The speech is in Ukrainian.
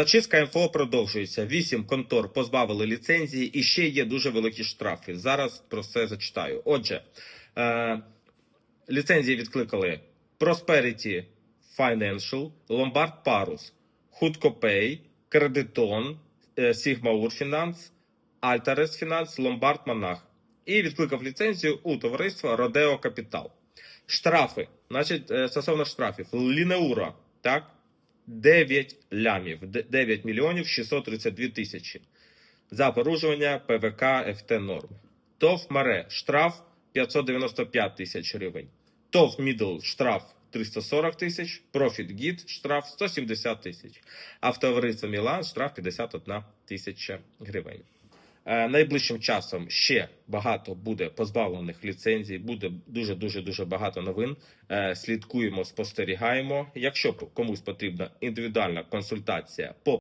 Зачистка МФО продовжується. Вісім контор позбавили ліцензії і ще є дуже великі штрафи. Зараз про це зачитаю. Отже, е, ліцензії відкликали Prosperity Financial, Lombard Parus, HoodcoPay, Crediton, Sigma Ur Finance, Altares Finance, Lombard Monarch. І відкликав ліцензію у товариства Rodeo Capital. Штрафи, значить, е, стосовно штрафів, Лінеура, так, 9 лямів, 9 мільйонів 632 тисячі за порушення ПВК ФТ норм. ТОВ Маре штраф 595 тисяч гривень. ТОВ Мідл штраф 340 тисяч, Профіт Гід штраф 170 тисяч, Автовариство Мілан штраф 51 тисяча гривень. Е, Найближчим часом ще багато буде позбавлених ліцензій, буде дуже дуже дуже багато новин. Е, Слідкуємо, спостерігаємо. Якщо комусь потрібна індивідуальна консультація по